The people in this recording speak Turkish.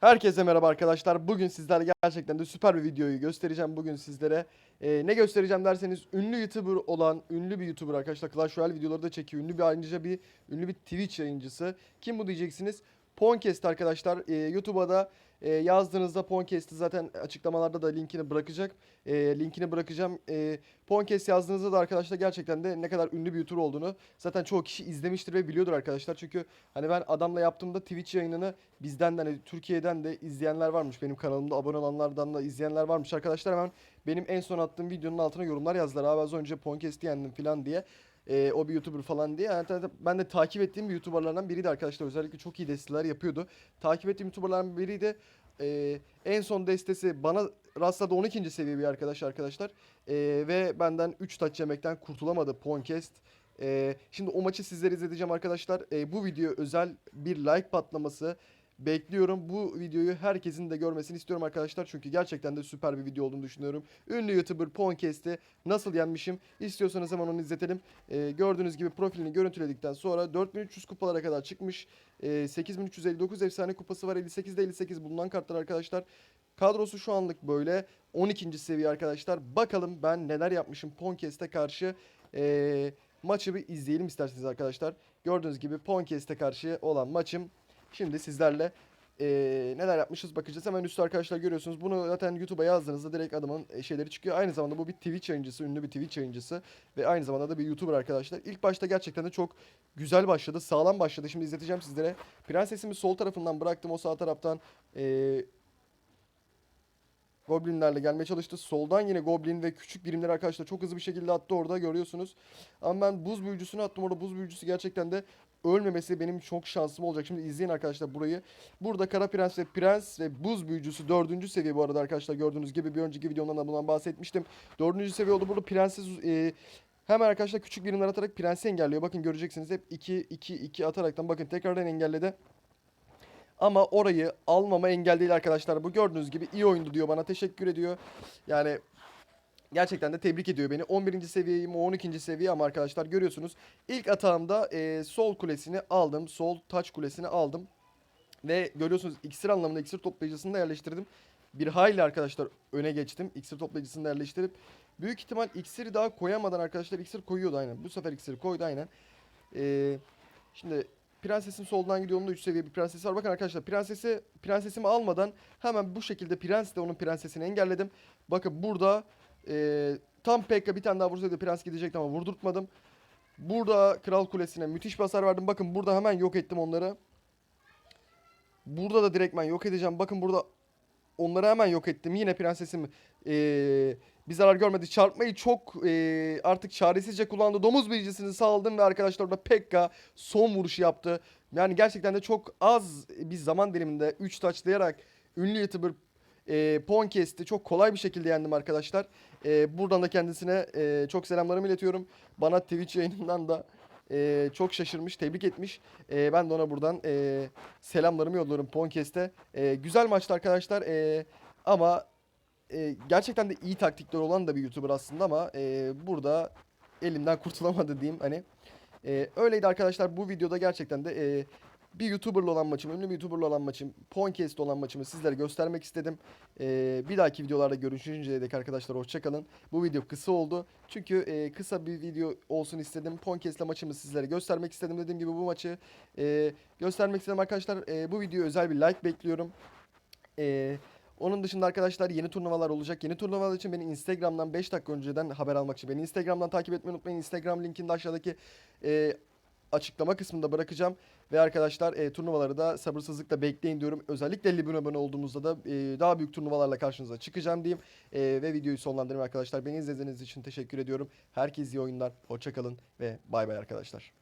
Herkese merhaba arkadaşlar. Bugün sizlerle gerçekten de süper bir videoyu göstereceğim. Bugün sizlere Ee, ne göstereceğim derseniz ünlü YouTuber olan ünlü bir YouTuber arkadaşlar Clash Royale videoları da çekiyor. Ünlü bir ayrıca bir ünlü bir Twitch yayıncısı. Kim bu diyeceksiniz? Poncast arkadaşlar. Ee, YouTube'a da e, yazdığınızda Poncast'i zaten açıklamalarda da linkini bırakacak. E, linkini bırakacağım. E, Poncast yazdığınızda da arkadaşlar gerçekten de ne kadar ünlü bir YouTuber olduğunu zaten çoğu kişi izlemiştir ve biliyordur arkadaşlar. Çünkü hani ben adamla yaptığımda Twitch yayınını bizden de hani Türkiye'den de izleyenler varmış. Benim kanalımda abone olanlardan da izleyenler varmış arkadaşlar. Hemen benim en son attığım videonun altına yorumlar yazdılar. Abi az önce Poncast'i yendim falan diye. Ee, o bir YouTuber falan diye. Yani ben de takip ettiğim bir YouTuber'lardan biriydi arkadaşlar. Özellikle çok iyi desteler yapıyordu. Takip ettiğim YouTuber'lardan biriydi. Ee, en son destesi bana rastladı 12. seviye bir arkadaş arkadaşlar. Ee, ve benden 3 taç yemekten kurtulamadı Poncast. Ee, şimdi o maçı sizlere izleteceğim arkadaşlar. Ee, bu video özel bir like patlaması bekliyorum. Bu videoyu herkesin de görmesini istiyorum arkadaşlar. Çünkü gerçekten de süper bir video olduğunu düşünüyorum. Ünlü YouTuber Poncast'i nasıl yenmişim? İstiyorsanız hemen onu izletelim. Ee, gördüğünüz gibi profilini görüntüledikten sonra 4300 kupalara kadar çıkmış. Ee, 8359 efsane kupası var. 58'de 58 bulunan kartlar arkadaşlar. Kadrosu şu anlık böyle. 12. seviye arkadaşlar. Bakalım ben neler yapmışım Poncast'e karşı. Ee, maçı bir izleyelim isterseniz arkadaşlar. Gördüğünüz gibi Poncast'e karşı olan maçım. Şimdi sizlerle eee, neler yapmışız bakacağız. Hemen üstte arkadaşlar görüyorsunuz. Bunu zaten YouTube'a yazdığınızda direkt adamın e, şeyleri çıkıyor. Aynı zamanda bu bir Twitch yayıncısı, ünlü bir Twitch yayıncısı ve aynı zamanda da bir YouTuber arkadaşlar. İlk başta gerçekten de çok güzel başladı, sağlam başladı. Şimdi izleteceğim sizlere. Prensesimi sol tarafından bıraktım, o sağ taraftan eee Goblinlerle gelmeye çalıştı. Soldan yine Goblin ve küçük birimler arkadaşlar çok hızlı bir şekilde attı orada görüyorsunuz. Ama ben buz büyücüsünü attım orada. Buz büyücüsü gerçekten de ölmemesi benim çok şansım olacak. Şimdi izleyin arkadaşlar burayı. Burada Kara Prens ve Prens ve Buz Büyücüsü dördüncü seviye bu arada arkadaşlar gördüğünüz gibi bir önceki videomdan da bundan bahsetmiştim. Dördüncü seviye oldu. Burada Prenses e, hemen arkadaşlar küçük birimler atarak Prens'i engelliyor. Bakın göreceksiniz hep 2 2 2 ataraktan bakın tekrardan engelledi. Ama orayı almama engel değil arkadaşlar. Bu gördüğünüz gibi iyi oyundu diyor bana. Teşekkür ediyor. Yani gerçekten de tebrik ediyor beni. 11. seviyeyim, o 12. seviye ama arkadaşlar görüyorsunuz. İlk atağımda e, sol kulesini aldım. Sol taç kulesini aldım. Ve görüyorsunuz iksir anlamında iksir toplayıcısını da yerleştirdim. Bir hayli arkadaşlar öne geçtim. İksir toplayıcısını da yerleştirip büyük ihtimal iksiri daha koyamadan arkadaşlar iksir koyuyordu aynen. Bu sefer iksiri koydu aynen. Ee, şimdi prensesin soldan gidiyor. Onun da 3 seviye bir prensesi var. Bakın arkadaşlar prensesi prensesimi almadan hemen bu şekilde prens de onun prensesini engelledim. Bakın burada e, tam Pekka bir tane daha vursaydı prens gidecekti ama vurdurtmadım. Burada kral kulesine müthiş bir hasar verdim. Bakın burada hemen yok ettim onları. Burada da direktmen yok edeceğim. Bakın burada onları hemen yok ettim. Yine prensesim eee, bir zarar görmedi. Çarpmayı çok eee, artık çaresizce kullandı. Domuz büyücüsünü saldım ve arkadaşlar orada Pekka son vuruşu yaptı. Yani gerçekten de çok az bir zaman diliminde 3 taçlayarak ünlü YouTuber eee Poncast'i çok kolay bir şekilde yendim arkadaşlar. Eee, buradan da kendisine eee, çok selamlarımı iletiyorum. Bana Twitch yayınından da eee, çok şaşırmış, tebrik etmiş. Eee, ben de ona buradan eee, selamlarımı yolluyorum Poncast'e. Eee, güzel maçtı arkadaşlar Eee, ama eee, gerçekten de iyi taktikler olan da bir YouTuber aslında ama eee, burada elimden kurtulamadı diyeyim hani. Eee, öyleydi arkadaşlar bu videoda gerçekten de eee, bir YouTuber'la olan maçım, ünlü bir YouTuber'la olan maçım, Poncast'la olan maçımı sizlere göstermek istedim. Eee, bir dahaki videolarda görüşünceye dek arkadaşlar hoşçakalın. Bu video kısa oldu. Çünkü eee, kısa bir video olsun istedim. Poncast'la maçımı sizlere göstermek istedim. Dediğim gibi bu maçı eee, göstermek istedim arkadaşlar. Eee, bu videoya özel bir like bekliyorum. Eee, onun dışında arkadaşlar yeni turnuvalar olacak. Yeni turnuvalar için beni Instagram'dan 5 dakika önceden haber almak için beni Instagram'dan takip etmeyi unutmayın. Instagram linkini de aşağıdaki eee, açıklama kısmında bırakacağım. Ve arkadaşlar e, turnuvaları da sabırsızlıkla bekleyin diyorum. Özellikle 50 bin abone olduğumuzda da e, daha büyük turnuvalarla karşınıza çıkacağım diyeyim. E, ve videoyu sonlandırayım arkadaşlar. Beni izlediğiniz için teşekkür ediyorum. Herkese iyi oyunlar. Hoşçakalın ve bay bay arkadaşlar.